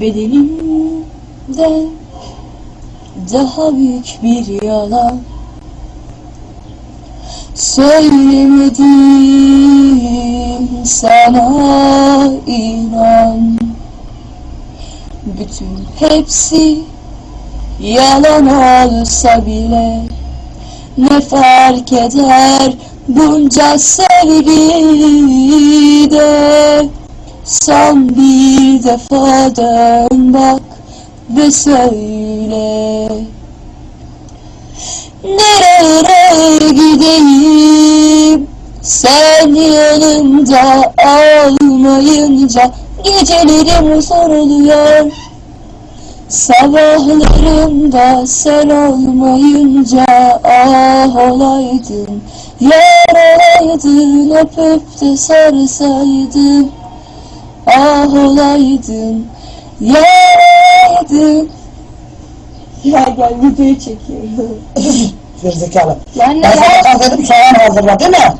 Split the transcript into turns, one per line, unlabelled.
Bedenimde daha büyük bir yalan Söylemedim sana inan. Bütün hepsi yalan olsa bile Ne fark eder bunca sevgide Son bir defa dön bak ve söyle. Nereye gideyim? Sen yanımda olmayınca Gecelerim soruluyor Sabahlarımda sen olmayınca ah olaydın Yar olaydın öpüp de sarsaydın Ah olaydın olaydın Ya gel videoyu çekiyorum
Gerizekalı.
Yani
Ben sana dedim soğan hazırla değil mi?